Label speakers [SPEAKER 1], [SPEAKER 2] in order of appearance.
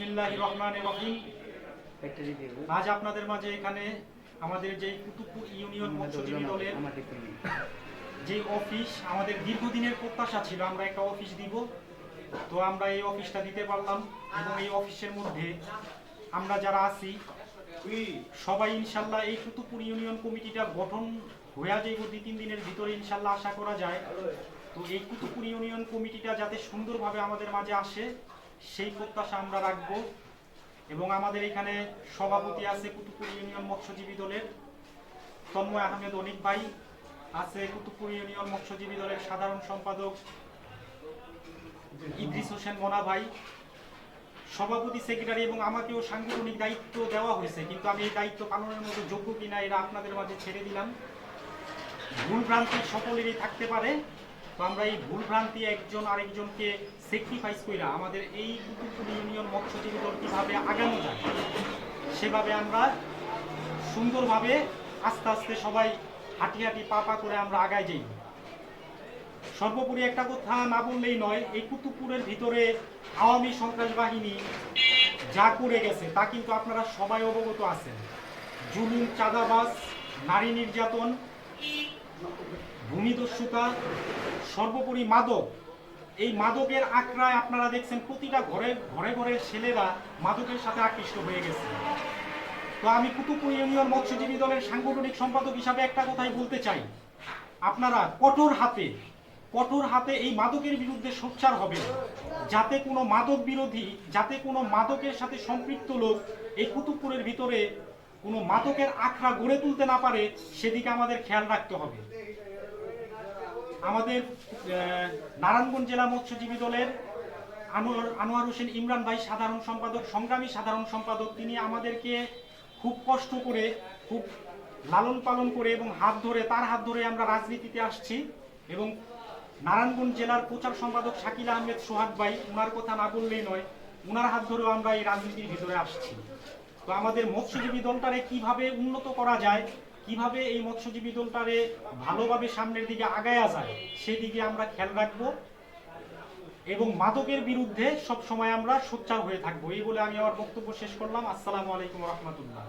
[SPEAKER 1] বিসমিল্লাহ রহমান রহিম। আজ আপনাদের মাঝে এখানে আমাদের যে কুতুবপুর ইউনিয়ন মৎস্যজীবী দলের যে অফিস আমাদের দীর্ঘদিনের প্রত্যাশা ছিল আমরা একটা অফিস দিব। তো আমরা এই অফিসটা দিতে পারলাম এবং এই অফিসের মধ্যে আমরা যারা আছি সবাই ইনশাল্লাহ এই কুতুবপুর ইউনিয়ন কমিটিটা গঠন হয়ে যাইব দুই তিন দিনের ভিতরে ইনশাল্লাহ আশা করা যায়। তো এই কুতুবপুর ইউনিয়ন কমিটিটা যাতে সুন্দরভাবে আমাদের মাঝে আসে সেই প্রত্যাশা আমরা রাখব। এবং আমাদের এখানে সভাপতি আছে কুতুবপুর ইউনিয়ন মৎস্যজীবী দলের তন্ময় আহমেদ অনিক ভাই, আছে কুতুবপুর ইউনিয়ন মৎস্যজীবী দলের সাধারণ সম্পাদক ইদ্রিস হোসেন মোনা ভাই। সভাপতি, সেক্রেটারি এবং আমাকেও সাংগঠনিক দায়িত্ব দেওয়া হয়েছে, কিন্তু আমি এই দায়িত্ব পালনের মতো যোগ্য কিনা এরা আপনাদের মাঝে ছেড়ে দিলাম। ভুল ভ্রান্তি সকলেরই থাকতে পারে। তো আমরা এই ভুল ভ্রান্তি একজন আরেকজনকে স্যাক্রিফাইস কইরা আমাদের এই ইউনিয়ন মৎস্যজীবী দল কীভাবে আগানো যায়, সেভাবে আমরা সুন্দরভাবে আস্তে আস্তে সবাই হাঁটি হাঁটি পা পা করে আমরা আগায় যাই। সর্বোপরি একটা কথা না বললেই নয়, এই কুতুবপুরের ভিতরে আওয়ামী সন্ত্রাস বাহিনী যা করে গেছে তা কিন্তু আপনারা সবাই অবগত আছেন। জুলুম চাঁদাবাস নারী নির্যাতন ভূমিদস্যুতা, সর্বোপরি মাদক। এই মাদকের আখড়ায় আপনারা দেখছেন প্রতিটা ঘরে ঘরে ঘরে ছেলেরা মাদকের সাথে আকৃষ্ট হয়ে গেছে। তো আমি কুতুবপুর ইউনিয়ন মৎস্যজীবী দলের সাংগঠনিক সম্পাদক হিসাবে একটা কথাই বলতে চাই। আপনারা কঠোর হাতে কঠোর হাতে এই মাদকের বিরুদ্ধে সোচ্চার হবে যাতে কোনো মাদক বিরোধী, যাতে কোনো মাদকের সাথে সম্পৃক্ত লোক এই কুতুবপুরের ভিতরে কোনো মাদকের আখড়া গড়ে তুলতে না পারে, সেদিকে আমাদের খেয়াল রাখতে হবে। আমাদের নারায়ণগঞ্জ জেলা মৎস্যজীবী দলের আনোয়ার আনোয়ার হোসেন ইমরান ভাই সাধারণ সম্পাদক, সংগ্রামী সাধারণ সম্পাদক, তিনি আমাদেরকে খুব কষ্ট করে, খুব লালন পালন করে এবং হাত ধরে, তার হাত ধরে আমরা রাজনীতিতে আসছি এবং নারায়ণগঞ্জ জেলার প্রচার সম্পাদক শাকিল আহমেদ সোহাগ ভাই ওনার কথা না বললেই নয় ওনার হাত ধরেও আমরা এই রাজনীতির ভিতরে আসছি। তো আমাদের মৎস্যজীবী দলটারে কীভাবে উন্নত করা যায়, কীভাবে এই মৎস্যজীবী দলটারে ভালোভাবে সামনের দিকে আগায়া যায়, সেদিকে আমরা খেয়াল রাখব এবং মাদকের বিরুদ্ধে সব সময় আমরা সোচ্চার হয়ে থাকব। এই বলে আমি আমার বক্তব্য শেষ করলাম। আসসালামু আলাইকুম রহমতুল্লাহ।